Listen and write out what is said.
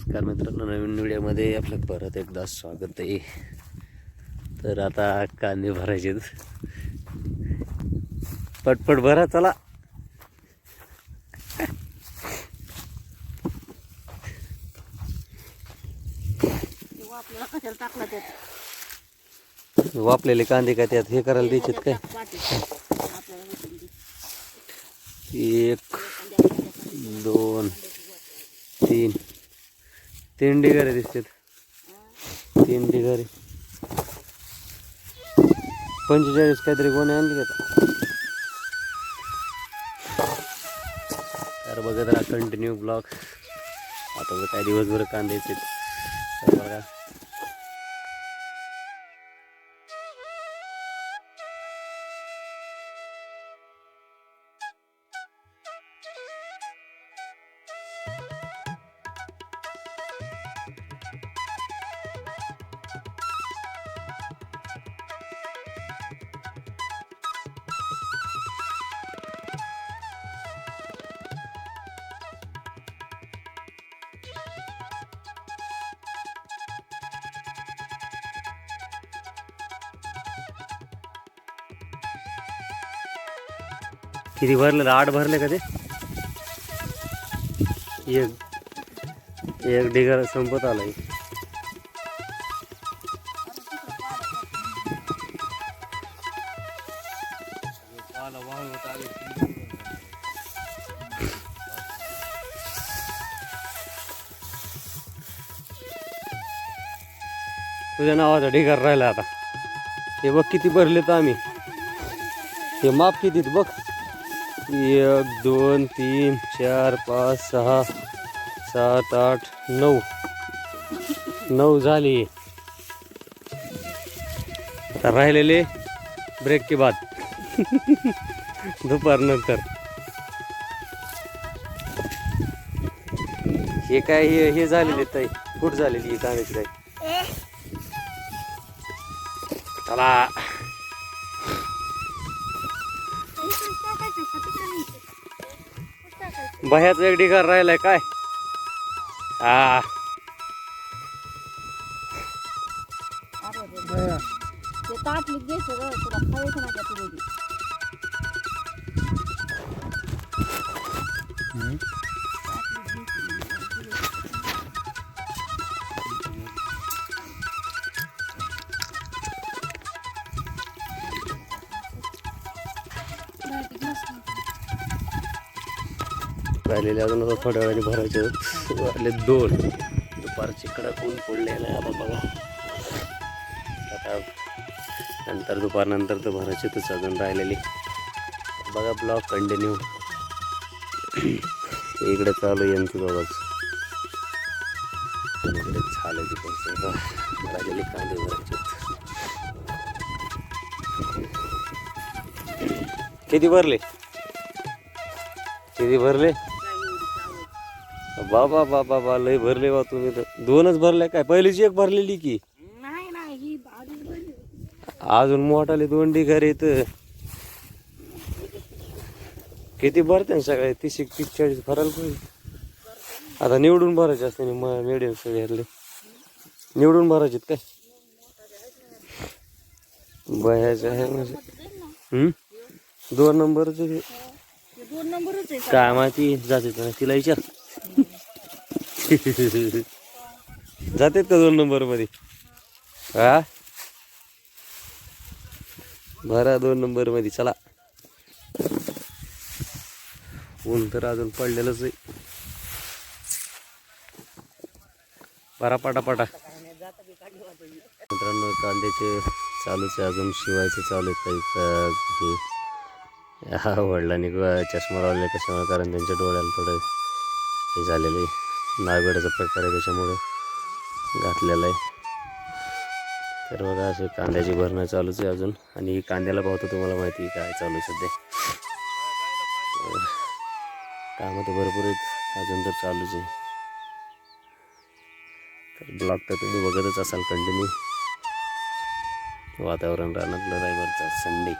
नमस्कार मित्रांनो नवीन व्हिडिओमध्ये आपलं परत एकदा स्वागत आहे. तर आता कांदे भरायचे पटपट भरा चला. वापलेले कांदे काय त्यात हे करायला द्यायचेत काय? एक दोन तीन. तीन ढिगारे दिसतात. तीन ढिगारे. पंचेचाळीस काहीतरी कोणी आणली का तर बघत राहा कंटिन्यू ब्लॉग आता काही काय दिवसभर कांद्याचे बघा. किती भरले? आठ भरले का ते? एक एक ढिगारा संपत आलाय तुझ्या नावाचा ढिगार राहिला आता. हे बघ किती भरले तर आम्ही. हे माप किती बघ. एक दोन तीन चार पाच सहा सात आठ नऊ. नऊ झाली. आता राहिलेले ब्रेक के बाद. दुपारनंतर हे काय हे हे झालेले ताई. फूट झालेली कांद्याची ताई? चला. भयाच एक ढिगार राहिलाय काय? हा ते ताटली घ्यायचं ग तुला खायचं नाही का तुझी राहिलेले अजून आता थोड्या वेळाने भरायचे आले दोन. दुपारची कडक ऊन पडलेलं आहे आता बघा. आता नंतर दुपारनंतर तर भरायचे तर अजून राहिलेली. बघा ब्लॉग कंटिन्यू. इकडे चालू आहे यांचं बघाच इकडे झालं तिकडचं राहिलेले कांदे भरायचे किती भरले? किती भरले? बाबा बाबा बा लय भरले बा तुम्ही तर. दोनच भरले काय? पहिलीची एक भरलेली की? नाही नाही ही. अजून मोठाले दोन ढिगारे येत किती भरते ना सगळे? तीस एक तीस चाळीस भरायला पाहिजे. आता निवडून भरायचे असते मिडियम सगळ्यातले निवडून भरायचे काय? बयाचे आहे म्हणजे हम्म? दोन नंबरच हे दोन नंबरच आहे काय माहिती जाते का नाही? तिला विचार. जातात का दोन नंबरमध्ये? हा? भरा दोन नंबरमध्ये चला. ऊन तर अजून पडलेलंच आहे. परा पाटापाटा. मित्रांनो कांद्याचे चालूच आहे अजून शिवायचे चालू आहे काही हा वडिलांनी चष्मा लावले कशामुळे? कारण त्यांच्या डोळ्याला थोडं हे झालेलं आहे. नागवेडाचा प्रकार आहे त्याच्यामुळं घातलेला आहे. तर बघा असे कांद्याची भरणं चालूच आहे अजून. आणि कांद्याला पाहतो तुम्हाला माहिती आहे काय चालू आहे सध्या. कामं तर भरपूर आहेत. अजून तर चालूच आहे. तर ब्लॉग तर तुम्ही बघतच असाल कंटिन्यू वातावरण राहणार रविवारचा संडे